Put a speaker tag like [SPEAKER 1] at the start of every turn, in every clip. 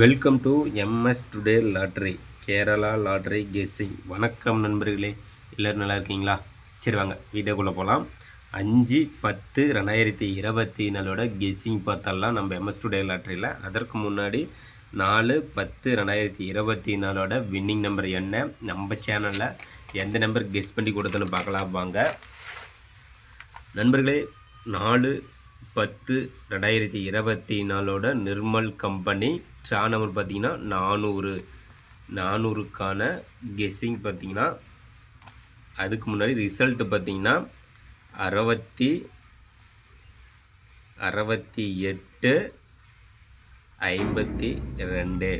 [SPEAKER 1] Welcome to MS today lottery Kerala lottery guessing. வணக்கம் நண்பர்களே எல்லோரும் நல்லா இருக்கீங்களா? சரி வாங்க வீடியோக்குள்ளே போகலாம் அஞ்சு பத்து ரெண்டாயிரத்தி இருபத்தி நாலோட கெஸ்ஸிங் பார்த்தரலாம் நம்ம எம்எஸ் டுடே லாட்ரியில். அதற்கு முன்னாடி நாலு பத்து ரெண்டாயிரத்தி இருபத்தி நாலோட வின்னிங் நம்பர் என்ன? நம்ம சேனலில் எந்த நம்பர் கெஸ் பண்ணி கொடுத்தனு பார்க்கலாம் வாங்க. நண்பர்களே நாலு பத்து ரெண்டாயிரத்தி இருபத்தி நாலோட நிர்மல் கம்பெனி ட்ரா நம்பர் பார்த்தீங்கன்னா நானூறு நானூறுக்கான கெஸ்ஸிங் பார்த்தீங்கன்னா அதுக்கு முன்னாடி ரிசல்ட்டு பார்த்தீங்கன்னா அறுபத்தி அறுபத்தி எட்டு ஐம்பத்தி ரெண்டு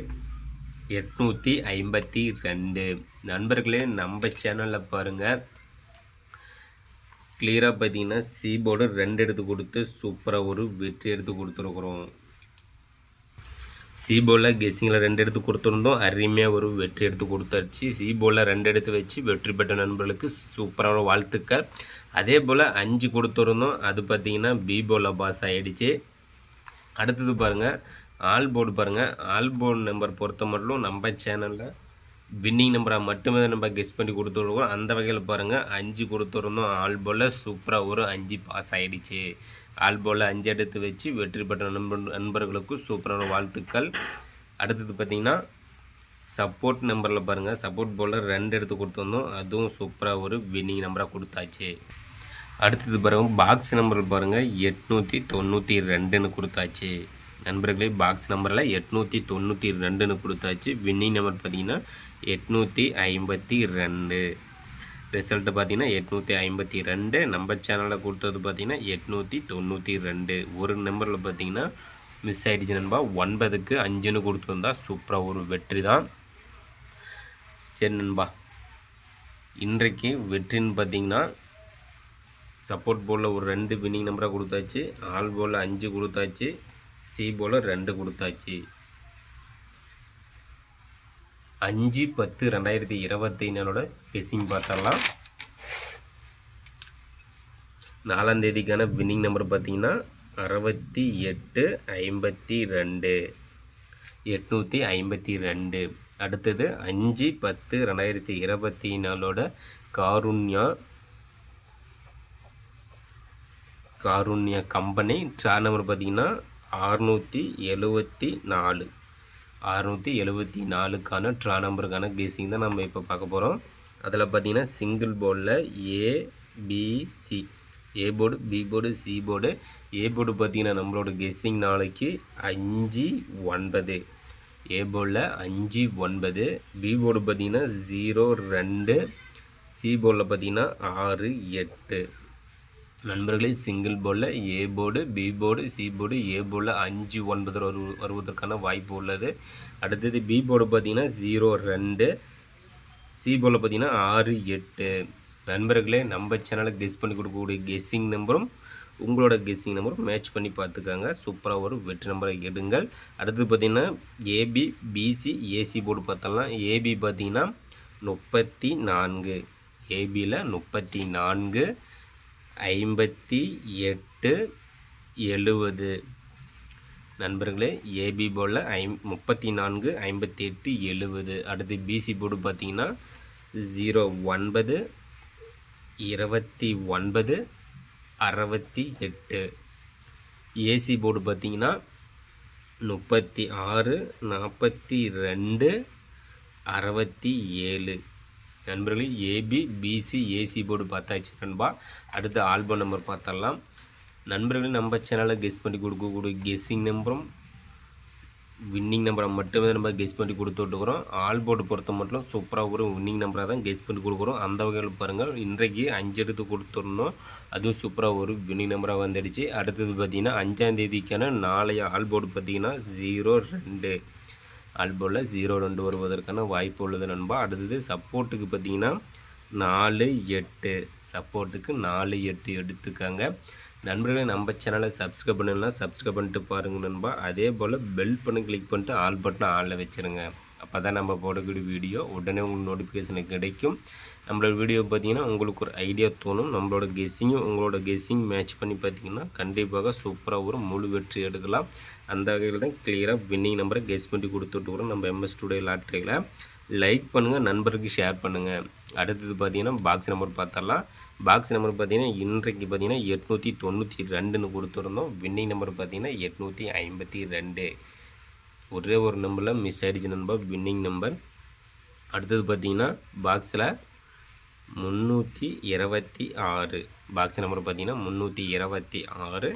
[SPEAKER 1] எட்நூற்றி ஐம்பத்தி ரெண்டு. நண்பர்களே நம்ம சேனலில் பாருங்கள் கிளியராக பார்த்தீங்கன்னா சி போர்டு ரெண்டு எடுத்து கொடுத்து சூப்பராக ஒரு வெற்றி எடுத்து கொடுத்துருக்குறோம். சீபோவில் கெஸ்ஸிங்கில் ரெண்டு எடுத்து கொடுத்துருந்தோம். அருமையாக ஒரு வெற்றி எடுத்து கொடுத்தாச்சு. சீபோவில் ரெண்டு எடுத்து வச்சு வெற்றி பெற்ற நண்பர்களுக்கு சூப்பரான வாழ்த்துக்கள். அதே போல் அஞ்சு கொடுத்துருந்தோம். அது பார்த்தீங்கன்னா பீபோவில் பாஸ் ஆகிடுச்சு அடுத்தது பாருங்கள் ஆல் போர்டு பாருங்கள் ஆல் போர்டு நம்பர் பொறுத்த மட்டும் நம்ம சேனலில் வின்னிங் நம்பரை மட்டுமே நம்ம கெஸ் பண்ணி கொடுத்துருக்கோம். அந்த வகையில் பாருங்கள் அஞ்சு கொடுத்துருந்தோம். ஆல் போல் சூப்பராக ஒரு அஞ்சு பாஸ் ஆகிடுச்சு ஆல் போல் அஞ்சு எடுத்து வச்சு வெற்றி பெற்ற நண்பர் நண்பர்களுக்கும் சூப்பரான வாழ்த்துக்கள். அடுத்தது பார்த்திங்கன்னா சப்போர்ட் நம்பரில் பாருங்கள் சப்போர்ட் போலில் ரெண்டு எடுத்து கொடுத்துருந்தோம் அதுவும் சூப்பராக ஒரு வின்னிங் நம்பராக கொடுத்தாச்சு. அடுத்தது பாருங்கள் பாக்ஸ் நம்பர் பாருங்கள் எட்நூற்றி தொண்ணூற்றி ரெண்டுன்னு கொடுத்தாச்சு. நண்பர்களே பாக்ஸ் நம்பரில் எட்நூற்றி தொண்ணூற்றி ரெண்டுன்னு கொடுத்தாச்சு. வின்னிங் நம்பர் பார்த்தீங்கன்னா எட்நூற்றி ஐம்பத்தி ரெண்டு. ரிசல்ட்டு பார்த்தீங்கன்னா எட்நூற்றி ஐம்பத்தி ரெண்டு. நம்ம சேனலில் கொடுத்தது பார்த்தீங்கன்னா எட்நூற்றி தொண்ணூற்றி ரெண்டு. ஒரு நம்பரில் பார்த்தீங்கன்னா மிஸ் ஆகிடுச்சு நண்பா. ஒன்பதுக்கு அஞ்சுன்னு கொடுத்துருந்தா சூப்பராக ஒரு வெற்றி தான். சரி நண்பா. இன்றைக்கு வெற்றின்னு பார்த்தீங்கன்னா சப்போர்ட் போலில் ஒரு ரெண்டு வின்னிங் நம்பராக கொடுத்தாச்சு. ஆல் போலில் அஞ்சு கொடுத்தாச்சு. சி போல் ரெண்டு கொடுத்தாச்சு. அஞ்சு பத்து ரெண்டாயிரத்தி இருபத்தி நாலோட கெஸிங் பார்த்தரலாம் நாலாம் தேதிக்கான வின்னிங் நம்பர் பார்த்தீங்கன்னா அறுபத்தி எட்டு ஐம்பத்தி ரெண்டு எட்நூற்றி ஐம்பத்தி ரெண்டு. அடுத்தது அஞ்சு பத்து ரெண்டாயிரத்தி இருபத்தி நாலோட Karunya Karunya company draw number பார்த்தீங்கன்னா அறுநூற்றி எழுவத்தி நாலு. அறுநூற்றி எழுபத்தி நாலுக்கான ட்ரா நம்பருக்கான கேசிங் தான் நம்ம இப்போ பார்க்க போகிறோம் அதில் பார்த்தீங்கன்னா சிங்கிள் போர்டில் ABC A board B board C board A board பார்த்தீங்கன்னா நம்மளோட கெஸ்ஸிங் நாளைக்கு அஞ்சு ஒன்பது. ஏ போர்டில் அஞ்சு ஒன்பது. பி போர்டு பார்த்தீங்கன்னா ஜீரோ ரெண்டு. சி போர்டில் பார்த்தீங்கன்னா ஆறு எட்டு. நண்பர்களே சிங்கிள் போர்டில் A board B board C board A போர்டில் அஞ்சு ஒன்பது வரு வருவதற்கான வாய்ப்பு உள்ளது. அடுத்தது பி போர்டு பார்த்தீங்கன்னா ஜீரோ ரெண்டு சி போர்டில் பார்த்தீங்கன்னா ஆறு எட்டு. நண்பர்களே நம்ம சேனலுக்கு கெஸ் பண்ணி கொடுக்கக்கூடிய கெஸ்ஸிங் நம்பரும் உங்களோட கெஸ்ஸிங் நம்பரும் மேட்ச் பண்ணி பார்த்துக்காங்க. சூப்பராக ஒரு வெற்றி நம்பரை எடுங்கள். அடுத்தது பார்த்திங்கன்னா ஏபி பிசி ஏசி போர்டு பார்த்தலாம் ஏபி பார்த்திங்கன்னா முப்பத்தி நான்கு. ஏபியில் முப்பத்தி நான்கு. ஐம்பத்தி எட்டு எழுவது. நண்பர்களே ஏபி போர்டில் ஐம் முப்பத்தி நான்கு ஐம்பத்தி எட்டு எழுவது. அடுத்து பிசி போர்டு பார்த்தீங்கன்னா ஜீரோ ஒன்பது இருபத்தி ஒன்பது அறுபத்தி எட்டு. ஏசி போர்டு பார்த்தீங்கன்னா முப்பத்தி ஆறு நாற்பத்தி ரெண்டு அறுபத்தி ஏழு. நண்பர்களே ஏபி பிசி ஏசி போர்டு பார்த்தாச்சு நண்பா. அடுத்து ஆல்பம் நம்பர் பார்த்தரலாம் நண்பர்களே நம்ம சேனலில் கெஸ் பண்ணி கொடுக்கக்கூடிய கெஸ்ஸிங் நம்பரும் வின்னிங் நம்பரை மட்டுமே நம்ம கெஸ் பண்ணி கொடுத்துட்ருக்குறோம் ஆல் போர்டு பொறுத்த மட்டும் சூப்பராக ஒரு வின்னிங் நம்பராக தான் கெஸ் பண்ணி கொடுக்குறோம். அந்த வகையில் பாருங்கள் இன்றைக்கு அஞ்சு எடுத்து கொடுத்துருந்தோம் அதுவும் சூப்பராக ஒரு வின்னிங் நம்பராக வந்துடுச்சு. அடுத்தது பார்த்திங்கன்னா அஞ்சாம் தேதிக்கான நாளைய ஆல் போர்டு பார்த்திங்கன்னா ஜீரோ ரெண்டு. அதுபோல் ஜீரோ ரெண்டு வருவதற்கான வாய்ப்பு உள்ளது நண்பா. அடுத்தது சப்போர்ட்டுக்கு பார்த்தீங்கன்னா நாலு எட்டு. சப்போர்ட்டுக்கு நாலு எட்டு எடுத்துக்காங்க. நண்பர்களே நம்ம சேனலை சப்ஸ்கிரைப் பண்ணலாம் சப்ஸ்கிரைப் பண்ணிட்டு பாருங்கள் நண்பா. அதே போல் பெல் பண்ணி கிளிக் பண்ணிட்டு ஆல் பட்டன் ஆளில் வச்சுருங்க. அப்போ தான் நம்ம போடக்கூடிய வீடியோ உடனே உங்களுக்கு நோட்டிஃபிகேஷன் கிடைக்கும். நம்மளோட வீடியோ பார்த்தீங்கன்னா உங்களுக்கு ஒரு ஐடியா தோணும். நம்மளோட கெஸ்ஸிங்கும் உங்களோட கெஸ்ஸிங் மேட்ச் பண்ணி பார்த்தீங்கன்னா கண்டிப்பாக சூப்பராக ஒரு முழு வெற்றி எடுக்கலாம். அந்த வகையில் தான் கிளியராக வின்னிங் நம்பரை கெஸ் பண்ணி கொடுத்துட்டு நம்ம எம்எஸ் டுடே லாட்ரியில் லைக் பண்ணுங்கள் நண்பருக்கு ஷேர் பண்ணுங்கள் அடுத்தது பார்த்தீங்கன்னா பாக்ஸ் நம்பர் பார்த்தரலாம் பாக்ஸ் நம்பர் பார்த்தீங்கன்னா இன்றைக்கு பார்த்தீங்கன்னா எட்நூற்றி தொண்ணூற்றி ரெண்டுன்னு கொடுத்துருந்தோம். வின்னிங் நம்பர் பார்த்தீங்கன்னா எட்நூற்றி ஐம்பத்தி ரெண்டு. ஒரே ஒரு நம்பரில் மிஸ் ஆகிடுச்சு நம்ப வின்னிங் நம்பர் அடுத்தது பார்த்தீங்கன்னா பாக்ஸில் முந்நூற்றி இருபத்தி ஆறு. பாக்ஸ் நம்பர் பார்த்தீங்கன்னா முந்நூற்றி இருபத்தி ஆறு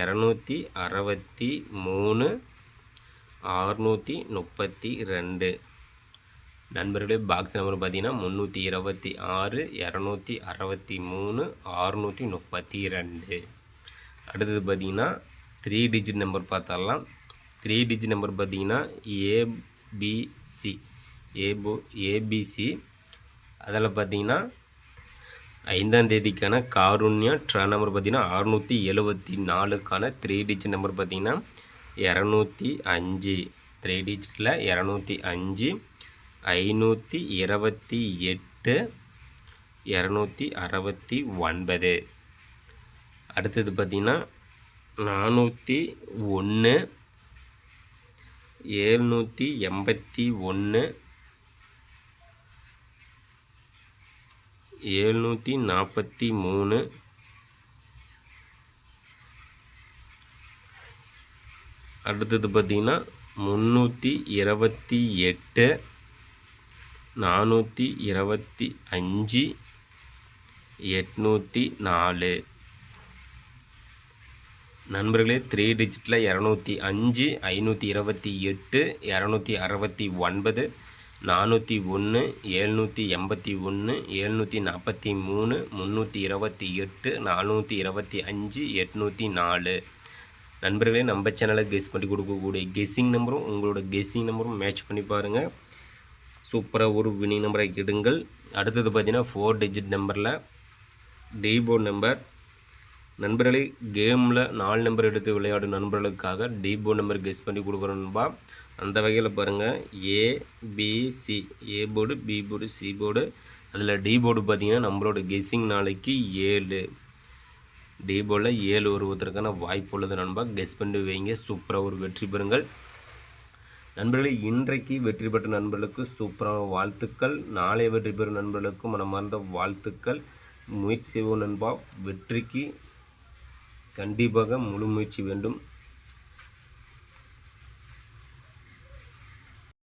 [SPEAKER 1] இரநூத்தி அறுபத்தி மூணு அறுநூற்றி முப்பத்தி ரெண்டு. நண்பர்களே பாக்ஸ் நம்பர் பார்த்தீங்கன்னா முந்நூற்றி இருபத்தி ஆறு இரநூத்தி அறுபத்தி மூணு அறுநூற்றி முப்பத்தி ரெண்டு. அடுத்தது பார்த்தீங்கன்னா த்ரீ டிஜிட் நம்பர் பார்த்தாலாம் த்ரீ டிஜி நம்பர் பார்த்தீங்கன்னா ஏபிசி ஏபோ ஏபிசி அதில் பார்த்தீங்கன்னா ஐந்தாம் தேதிக்கான காருண்யா ட்ரா நம்பர் பார்த்தீங்கன்னா அறுநூற்றி எழுபத்தி நாலுக்கான த்ரீ டிஜிட் நம்பர் பார்த்தீங்கன்னா இரநூத்தி அஞ்சு. த்ரீ டிஜிட்டில் இரநூத்தி அஞ்சு ஐநூற்றி இருபத்தி எட்டு இரநூத்தி அறுபத்தி ஒன்பது. அடுத்தது பார்த்திங்கன்னா நானூற்றி ஒன்று ஏழ்நூற்றி எண்பத்தி ஒன்று ஏழ்நூற்றி நாற்பத்தி மூணு அடுத்தது பார்த்திங்கன்னா முந்நூற்றி இருபத்தி எட்டு நானூற்றி இருபத்தி அஞ்சு எட்நூற்றி நாலு. நண்பர்களே த்ரீ டிஜிட்டில் இரநூத்தி அஞ்சு ஐநூற்றி இருபத்தி எட்டு இரநூத்தி அறுபத்தி ஒன்பது நானூற்றி ஒன்று ஏழ்நூற்றி எண்பத்தி ஒன்று ஏழ்நூற்றி நாற்பத்தி மூணு முந்நூற்றி இருபத்தி எட்டு நானூற்றி இருபத்தி அஞ்சு எட்நூற்றி நாலு. நண்பர்களே நம்ம சேனலை கெஸ் பண்ணி கொடுக்கக்கூடிய கெஸ்ஸிங் நம்பரும் உங்களோட கெஸ்ஸிங் நம்பரும் மேட்ச் பண்ணி பாருங்கள் சூப்பராக ஒரு வினிங் நம்பரை எடுங்கள் அடுத்தது பார்த்தீங்கன்னா ஃபோர் டிஜிட் நம்பரில் டீபோர்ட் நம்பர் நண்பர்களை கேமில் நாலு நம்பர் எடுத்து விளையாடும் நண்பர்களுக்காக டீபோ நம்பர் கெஸ் பண்ணி கொடுக்குறோன்பா அந்த வகையில் பாருங்கள் ABC A board B board C board அதில் டி போர்டு பார்த்தீங்கன்னா நம்மளோட கெஸ்ஸிங் நாளைக்கு ஏழு. டி போர்டில் ஏழு வருவதற்கான வாய்ப்பு உள்ளது நண்பா. கெஸ் பண்ணி வைங்க. சூப்பராக ஒரு வெற்றி பெறுங்கள். நண்பர்களே இன்றைக்கு வெற்றி பெற்ற நண்பர்களுக்கு சூப்பரான வாழ்த்துக்கள். நாளை வெற்றி பெறும் நண்பர்களுக்கும் மனமார்ந்த வாழ்த்துக்கள். முயற்சி நண்பா. வெற்றிக்கு கண்டிப்பாக முழு முயற்சி வேண்டும்.